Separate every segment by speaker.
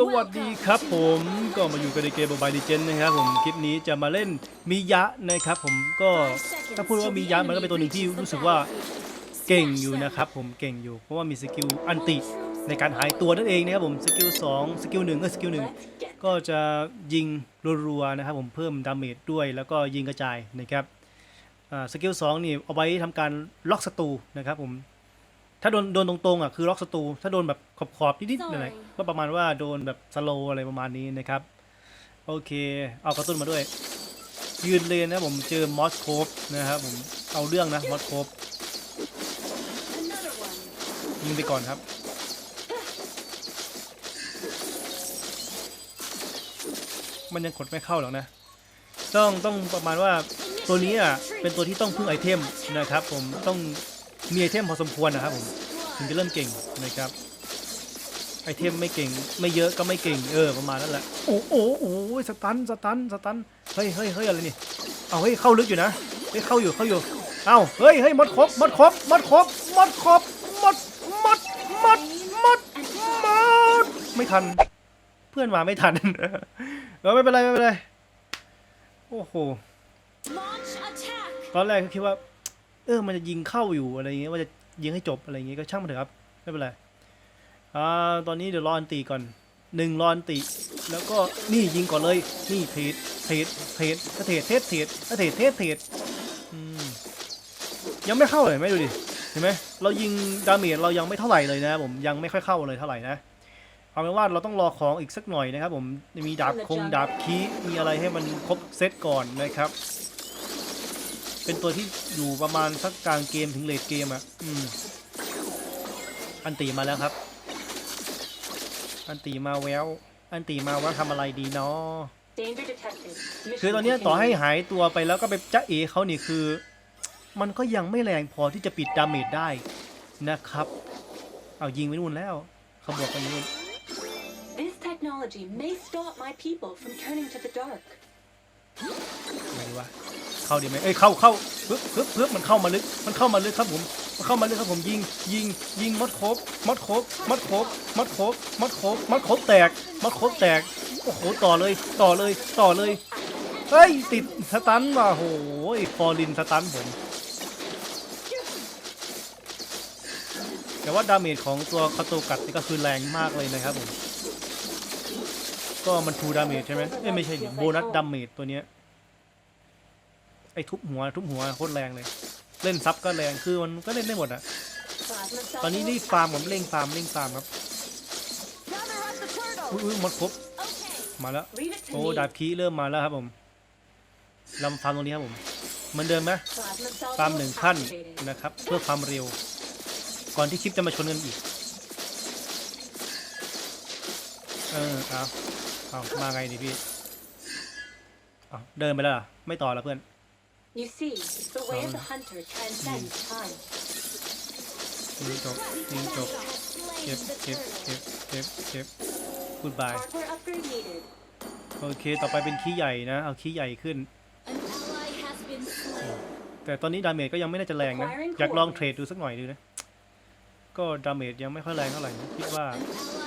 Speaker 1: สวัสดีครับผมก็มาอยู่กันในเกม Mobile Legends นะครับผมคลิปนี้จะมาเล่นมิยะนะครับผมก็ถ้าพูดว่ามิยะมันก็เป็นตัวหนึ่งที่รู้สึกว่าเก่งอยู่นะครับผมเก่งอยู่ เพราะว่ามีสกิลอันติในการหายตัวนั่นเองนะครับผมสกิล2สกิล1ก็สกิล1ก็จะยิงรัวๆนะครับผมเพิ่มดาเมจด้วยแล้วก็ยิงกระจายนะครับสกิล2นี่เอาไว้ทำการล็อกศัตรูนะครับผม ถ้าโดนโดนตรงๆอะคือล็อกศัตรูถ้าโดนแบบขอบขอบๆนิดๆหน่อยๆก็ประมาณว่าโดนแบบสโลอะไรประมาณนี้นะครับ โอเค เอากระตุ้นมาด้วย ยืนเลนนะผมเจอมอสโคฟนะครับผมเอาเรื่องนะมอสโคฟยิงไปก่อนครับ มันยังกดไม่เข้าหรอกนะ ต้องต้องประมาณว่าตัวนี้อะเป็นตัวที่ต้องพึ่งไอเทมนะครับ ผมต้อง มีไอเทมพอสมควรนะครับผมถึงจะเริ่มเก่งนะครับไอเทมไม่เก่งไม่เยอะก็ไม่เก่งเออประมาณนั้นแหละโอ้โอ้โอ้ยสตันสตันสตันเฮ้ยเฮ้ยเฮ้ยอะไรนี่เอาเฮ้ยเข้าลึกอยู่นะเฮ้ยเข้าอยู่เข้าอยู่เอ้าเฮ้ยเฮ้ยมดครบมดครบมดครบมดครบมดมดมดมดมดไม่ทัน เพื่อนมาไม่ทันเออไม่เป็นไรไม่เป็นไรโอ้โห
Speaker 2: Launch attack!
Speaker 1: ตอนแรกก็คิดว่า เออมันจะยิงเข้าอยู่อะไรอย่างเงี้ยว่าจะยิงให้จบอะไรอย่างเงี้ยก็ช่างมันเถอะครับไม่เป็นไรอ่าตอนนี้เดี๋ยวรออันตีก่อนหนึ่งรอนตีแล้วก็นี่ยิงก่อนเลย นี่เทรดเทรดเทรดถ้าเทรดเทรดเทดถ้าเทรดเทดเทดยังไม่เข้าเลยไหมดูดิเห็นไหมเรายิงดาเมจเรายังไม่เท่าไหร่เลยนะผมยังไม่ค่อยเข้าเลยเท่าไหร่นะเอาเป็นว่าเราต้องรอของอีกสักหน่อยนะครับผมมีดาบคงดาบคีมีอะไรให้มันครบเซตก่อนนะครับ เป็นตัวที่อยู่ประมาณสักกลางเกมถึงเลดเกมอะ อืม อันตีมาแล้วครับ อันตีมาแวว อันตีมาว่าทำอะไรดีเนาะ
Speaker 2: Danger detected.
Speaker 1: คือตอนเนี้ยต่อให้หายตัวไปแล้วก็ไปจ้าเอเขานี่คือ มันก็ยังไม่แรงพอที่จะปิดดาเมจได้นะครับ เอายิงไปนู่นแล้วเขาบอกไปนู่น
Speaker 2: This technology may stop my people from turning to the dark.
Speaker 1: ไงดีวะเข้าดีไหมเอ้ยเข้าเข้าปึ๊บปึ๊บปึ๊บมันเข้ามาลึกมันเข้ามาลึกครับผมมันเข้ามาลึกครับผมยิงยิงยิงมดโคบมดโคบมดโคบมดโคบมดโคบมดโคบแตกมดโคบแตกโอ้โหต่อเลยต่อเลยต่อเลยเฮ้ยติดสตันว่ะโหยฟอร์ลินสตันผมแต่ว่าดาเมจของตัวคาโตกัดนี่ก็คือแรงมากเลยนะครับผมก็มันทูดาเมจใช่ไหมเอ้ไม่ใช่โบนัสดาเมจตัวเนี้ย ไอ้ทุบหัวทุบหัวโคตรแรงเลย เล่นซับก็แรงคือมันก็เล่นได้หมดอะตอนนี้นี่ฟาร์มผมเร่งฟาร์มเร่งฟาร์มครับอุ้ยหมดครบมาแล้วโอ้ดาบคีเริ่มมาแล้วครับผมลำฟาร์มตรงนี้ครับผมเหมือนเดิมไหมฟาร์มหนึ่งขั้นนะครับ เพื่อความเร็ว ก่อนที่คลิปจะมาชนกันอีกเออเอาเอามาไงดิพี่เดินไปแล้วไม่ต่อแล้วเพื่อน
Speaker 2: You see, the way of the hunter transcends time.
Speaker 1: ยิงจบยิงจบเก็บเก็บเก็บเก็บเก็บกูดบาย
Speaker 2: Hardware upgrade needed.
Speaker 1: โอเค ต่อไปเป็นขี้ใหญ่นะ เอาขี้ใหญ่ขึ้น
Speaker 2: An ally has been slain.
Speaker 1: แต่ตอนนี้ดาเมจก็ยังไม่น่าจะแรงนะ อยากลองเทรดดูสักหน่อยดูนะ ก็ดาเมจยังไม่ค่อยแรงเท่าไหร่นะคิดว่า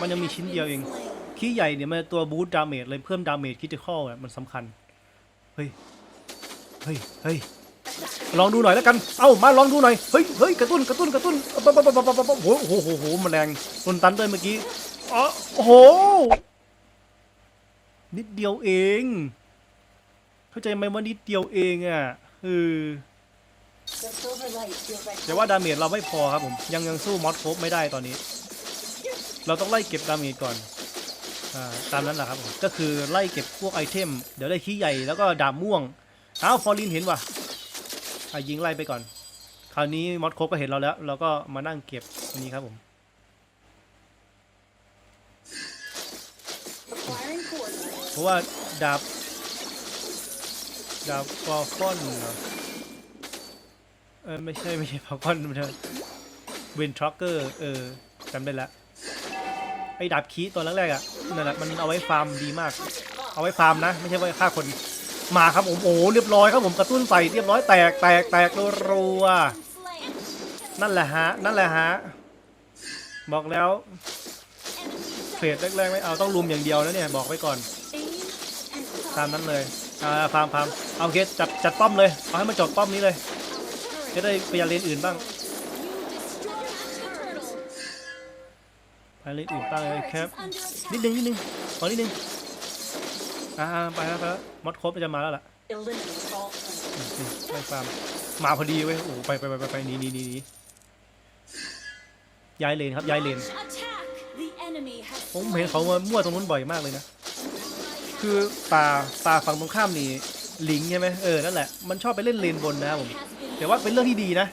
Speaker 1: มันยังมีชิ้นเดียวเองขี้ใหญ่เนี่ยมันตัวบูสต์ดาเมจเลยเพิ่มดาเมจคิติคอลอะมันสำคัญ เฮ้ยเฮ้ยเฮ้ยลองดูหน่อยแล้วกัน เอ้ามาลองดูหน่อย เฮ้ยเฮ้ยกระตุ้นกระตุ้นกระตุ้นโอ้โหโอ้โหโอ้โหมันแรงโดนตันด้วยเมื่อกี้อ๋อโอ้โห นิดเดียวเอง เข้าใจไหมว่านิดเดียวเองอะเออแต่ว่าดาเมจเราไม่พอครับผม ยังยังสู้มอสโคบไม่ได้ตอนนี้ เราต้องไล่เก็บดาเมจก่อนตามนั้นแหละครับผม ก็คือไล่เก็บพวกไอเทม เดี๋ยวได้ขี้ใหญ่แล้วก็ดาบม่วง อ้าวฟอร์ลินเห็นว่ะอะยิงไล่ไปก่อน คราวนี้มอสโคก็เห็นเราแล้ว เราก็มานั่งเก็บนนี้ครับผม เพราะว่าดาบ ดาบฟอร์คอนเหรอเออไม่ใช่ไม่ใช่ฟอร์คอนมันเวนทรัคเกอร์ เออจำได้ล้วไอ้ดาบคีตัวแรกๆอะนั่นแหละมันเอาไว้ฟาร์มดีมาก เอาไว้ฟาร์มนะ ไม่ใช่ไว้ฆ่าคน มาครับผมโอ้โหเรียบร้อยครับผมกระตุ้นใส่เรียบร้อยแตกแตกแตกรัวๆนั่นแหละฮะนั่นแหละฮะบอกแล้วเฟสแรกๆไม่เอาต้องลุมอย่างเดียวนะเนี่ยบอกไว้ก่อนตามนั้นเลยอ่าฟาร์มฟาร์มเอาเคจัดจัดป้อมเลยเอาให้มันจบป้อมนี้เลยจะได้ไปยังเลนอื่นบ้างไปเลนอื่นบ้างเลยครับนิดนึงนิดนึงขอนิดนึง อ่าไปแล้วไปแล้วมดครบจะมาแล้วล่ะ
Speaker 2: eliminate all friends.
Speaker 1: ไม่ฟาร์มมาพอดีเว้ยโอ้โหไปไปไปไปไปหนีหนีหนีหนีย้ายเลนครับย้ายเลนผมเห็นเขามามั่วตรงนู้นบ่อยมากเลยนะคือป่าป่าฝั่งตรงข้ามนี่ลิงใช่ไหมเออนั่นแหละมันชอบไปเล่นเลนบนนะครับผมแต่ว่าเป็นเรื่องที่ดีนะ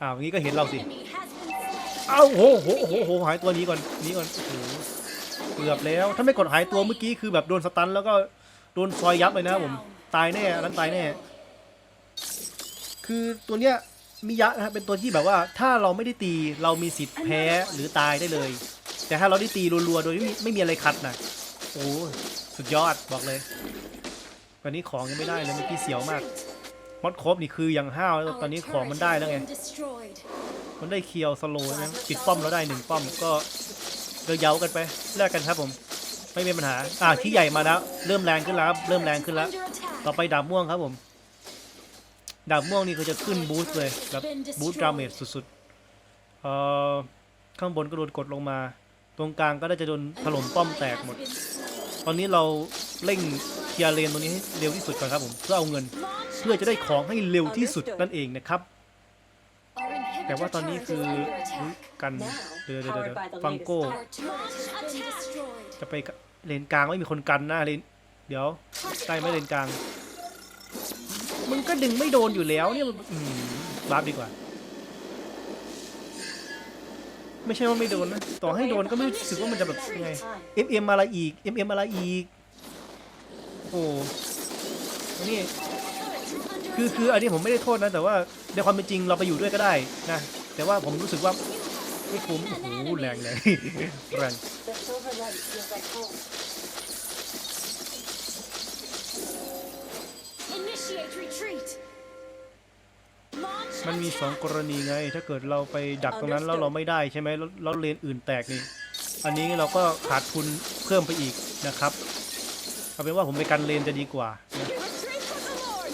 Speaker 1: อ้าวอย่างนี้ก็เห็นเราสิอ้าวโหโหโหโหหายตัวนี้ก่อนหนี้ก่อนโอ้โหเกือบแล้วถ้าไม่กดหายตัวเมื่อกี้คือแบบโดนสตันแล้วก็ โดนซอยยับเลยนะครับผมตายแน่อันนั้นตายแน่ คือตัวเนี้ยมิยะนะครับเป็นตัวที่แบบว่าถ้าเราไม่ได้ตีเรามีสิทธิ์แพ้หรือตายได้เลย แต่ถ้าเราได้ตีรัวๆโดยไม่มีไม่มีอะไรขัดนะโอ้สุดยอดบอกเลยวันนี้ของยังไม่ได้เลยเมื่อกี้เสียวมากมดครบนี่คือยังห้าวแล้วตอนนี้ของมันได้แล้วไงมันได้เคียวสโลว์นะปิดป้อมเราได้หนึ่งป้อมก็เย้าๆกันไปแลกกันครับผม ไม่มีปัญหา อ่าที่ใหญ่มาแล้ว เริ่มแรงขึ้นแล้วครับเริ่มแรงขึ้นแล้ว ต่อไปดาบม่วงครับผม ดาบม่วงนี่คือจะขึ้นบูสต์เลยแบบบูสต์ดาเมจสุดๆ เอ่อ ข้างบนก็โดนกดลงมา ตรงกลางก็ได้จะโดนถล่มป้อมแตกหมด ตอนนี้เราเร่งเคลียร์เลนตรงนี้ให้เร็วที่สุดก่อนครับผม เพื่อเอาเงิน เพื่อจะได้ของให้เร็วที่สุดนั่นเองนะครับ แต่ว่าตอนนี้คือกัน เดี๋ยวเดี๋ยวเดี๋ยว
Speaker 2: powered by the
Speaker 1: ฟัง
Speaker 2: latest
Speaker 1: โก้จะไปเลนกลางไม่มีคนกันนะเลนเดี๋ยวใกล้ไม่เลนกลางมึงก็ดึงไม่โดนอยู่แล้วเนี่ยมันอืมบาร์บดีกว่า ไม่ใช่ว่าไม่โดนนะ ต่อให้โดนก็ไม่รู้สึกว่ามันจะแบบยังไง MM อะไรอีก MM อะไรอีก โอ้นี่ คือคืออันนี้ผมไม่ได้โทษนะ แต่ว่าในความเป็นจริงเราไปอยู่ด้วยก็ได้นะ แต่ว่าผมรู้สึกว่า ไม่คุ้มโอ้โหแรงเลยแรง
Speaker 2: The silver light feels like home.
Speaker 3: Initiate retreat.
Speaker 1: มันมีสองกรณีไง ถ้าเกิดเราไปดักตรงนั้นแล้วเราไม่ได้ใช่ไหมแล้วแล้วเลนอื่นแตกนี่ อันนี้เราก็ขาดทุนเพิ่มไปอีกนะครับ เอาเป็นว่าผมไปกันเลนจะดีกว่านะ
Speaker 3: Retreat from the Lord.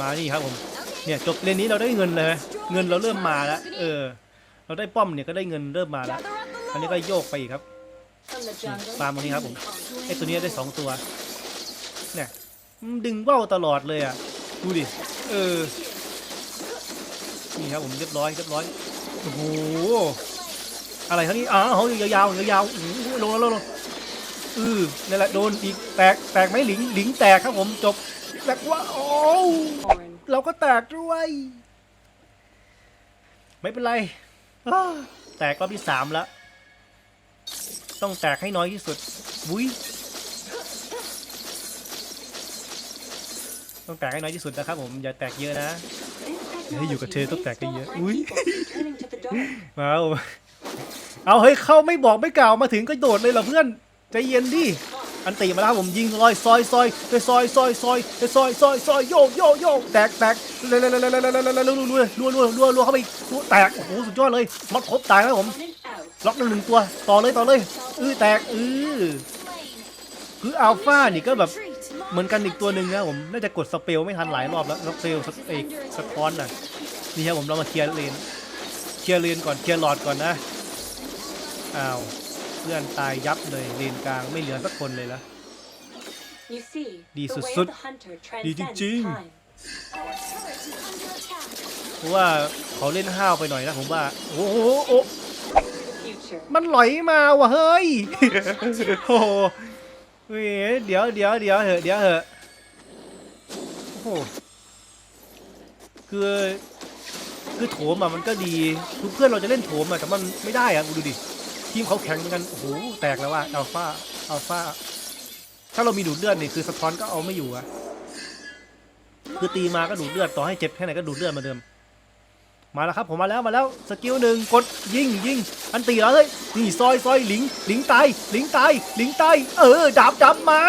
Speaker 1: มานี่ครับผม เนี่ยจบเลนนี้เราได้เงินเลย เงินเราเริ่มมาแล้ว เออ เราได้ป้อมเนี่ยก็ได้เงินเริ่มมาแล้ว
Speaker 3: Gather up the
Speaker 1: อันนี้ก็โยกไปอีกครับ
Speaker 2: From the jungle.
Speaker 1: ฟาร์มตรงนี้ครับผม
Speaker 2: on.
Speaker 1: ไอ้ตัวนี้ได้สองตัว เนี่ยมันดึงเบ้าตลอดเลยอะ ดูดิ เออ นี่ครับผมเรียบร้อยเรียบร้อย โอ้โห อะไรครับนี่อ้าวเขายาวๆยาวๆโอ้โหลงแล้วลงแล้วเออนี่นแหละโดนอีกแตกแตกไหมหลิงหลิงแตกครับผมจบแตกว่าโอ้ว
Speaker 2: Horn.
Speaker 1: เราก็แตกด้วย ไม่เป็นไรอ้า แตกรอบที่สามแล้ว ต้องแตกให้น้อยที่สุดวุ้ยต้องแตกให้น้อยที่สุดนะครับผมอย่าแตกเยอะนะ
Speaker 2: This
Speaker 1: Hey, you got
Speaker 2: technology
Speaker 1: to
Speaker 2: may
Speaker 1: take that,
Speaker 2: stop
Speaker 1: yeah.
Speaker 2: my
Speaker 1: Ui.
Speaker 2: people from turning to the dark.
Speaker 1: มาเอาเอาเฮ้ยเข้าไม่บอกไม่กล่าวมาถึงก็โดดเลยเหรอเพื่อนใจเย็นดิ อันตีมาแล้วครับผมยิงลอยซอยซอยไปซอยซอยซอยไปซอยซอยซอยโยกโยกโยกแตกแตกเลยเลยเลยเลยเลยเลยเลยรัวรัวรัวรัวรัวเข้าไปรัวแตกโอ้โหสุดยอดเลยมัดครบตายแล้วผม
Speaker 2: On and out.
Speaker 1: ล็อกหนึ่งตัวต่อเลยต่อเลยเออแตกเออ
Speaker 3: slain.
Speaker 1: คืออัลฟานี่ก็แบบ
Speaker 3: Retreat.
Speaker 1: เหมือนกันอีกตัวหนึ่งนะผมน่าจะกดสเปลไม่ทันหลายรอบแล้วสเปลสเอกสะท้อนน่ะนี่ครับผมเรามาเคลียร์เลนเคลียร์เลนก่อนเคลียร์หลอดก่อนนะอ้าว เพื่อนตายยับเลยเลนกลางไม่เหลือสักคนเลยละ
Speaker 2: You see,
Speaker 1: Đi
Speaker 2: the way
Speaker 1: sụt
Speaker 2: of the hunter
Speaker 1: Đi chứ
Speaker 2: transcends
Speaker 1: chi.
Speaker 2: time.
Speaker 3: Our turret is under attack.
Speaker 1: เพราะว่าเขาเล่นห้าวไปหน่อยนะผมว่า โอ้โหโอ้
Speaker 2: The future.
Speaker 1: มันไหลมาว่ะเฮ้ย โอ้โหเฮ้ยเดี๋ยวเดี๋ยวเดี๋ยวเหอะเดี๋ยวเหอะโอ้โหคือคือโถมอะมันก็ดีคือเพื่อนเราจะเล่นโถมอะแต่มันไม่ได้อะดูดิ ทีมเขาแข็งเหมือนกันโอ้โหแตกแล้วว่าอัลฟาอัลฟาถ้าเรามีดูดเลือดนี่คือสะท้อนก็เอาไม่อยู่อะคือตีมาก็ดูดเลือดต่อให้เจ็บแค่ไหนก็ดูดเลือดเหมาเดิม มาแล้วครับผมมาแล้วมาแล้วสกิลหนึ่งกดยิงยิงอันตีแล้วเลยนี่ซอยซอยหลิงหลิงตายหลิงตายหลิงตายเออดับดับมา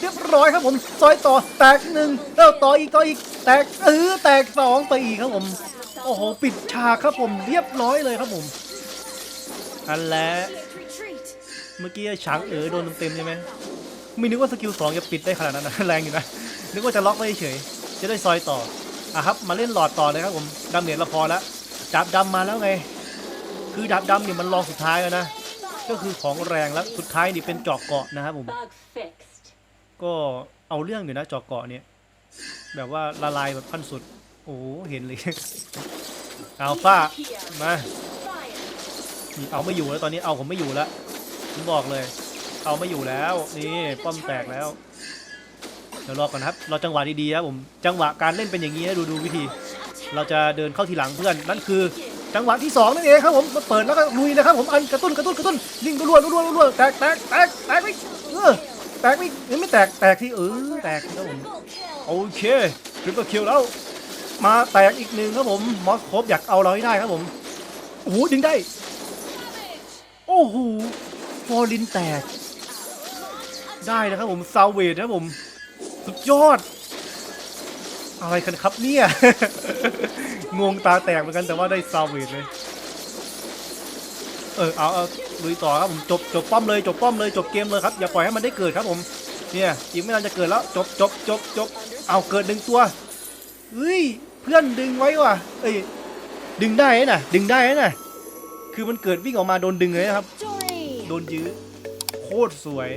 Speaker 1: เรียบร้อยครับผมซอยต่อแตกหนึ่งแล้วต่ออีกต่ออีกแตกเออแตกสองไปอีกครับผมโอ้โหปิดฉากครับผมเรียบร้อยเลยครับผม อันและ
Speaker 3: Initiate retreat.
Speaker 1: เมื่อกี้ฉางเอ๋อโดนเต็มๆใช่ไหมไม่นึกว่าสกิลสองจะปิดได้ขนาดนั้นนะแรงอยู่นะนึกว่าจะล็อกไว้เฉยจะได้ซอยต่ออะครับมาเล่นหลอดต่อเลยครับผมดาเมจเราพอแล้วดาบดำมาแล้วไง คือดาบดำเนี่ยมันรองสุดท้ายแล้วนะก็คือของแรงแล้วสุดท้ายนี่เป็นจอกเกาะนะครับผมก็เอาเรื่องอยู่นะจอกเกาะเนี่ยแบบว่าละลายแบบขั้นสุดโอ้เห็นเลยอัลฟามา เอาไม่อยู่แล้วตอนนี้เอาผมไม่อยู่แล้วผมบอกเลย เอาไม่อยู่แล้ว นี่ป้อมแตกแล้ว เดี๋ยวรอก่อนนะครับรอจังหวะดีๆครับผมจังหวะการเล่นเป็นอย่างนี้นะดูดูวิธี เราจะเดินเข้าทีหลังเพื่อนนั่นคือ จังหวะที่สองนั่นเองครับผมมาเปิดแล้วก็ลุยนะครับผมอันกระตุ้นกระตุ้นกระตุ้นยิงรัวรัวรัวแตกแตกแตกแตกไปเออแตกไปยังไม่แตกแตกที่เออแตกครับผมโอเคทริปเปิลคิวแล้วมาแตกอีกหนึ่งครับผมมอสโคบอยากเอาเราให้ได้ครับผมโอ้โหดึงได้ โอ้โหฟอลินแตก ได้นะครับผมซาวเวดนะครับผม สุดยอด อะไรกันครับเนี่ย งงตาแตกเหมือนกันแต่ว่าได้ซาวเวดเลย เออเอาเอาลุยต่อครับผมจบจบป้อมเลยจบป้อมเลยจบเกมเลยครับ อย่าปล่อยให้มันได้เกิดครับผมเนี่ยอีกไม่นานจะเกิดแล้วจบจบจบจบเอาเกิดหนึ่งตัวเฮ้ยเพื่อนดึงไว้ว่ะเอ้ยดึงได้นะดึงได้นะ คือมันเกิดวิ่งออกมาโดนดึงเลยนะครับ
Speaker 3: Victory.
Speaker 1: โดนยื้อโคตรสวย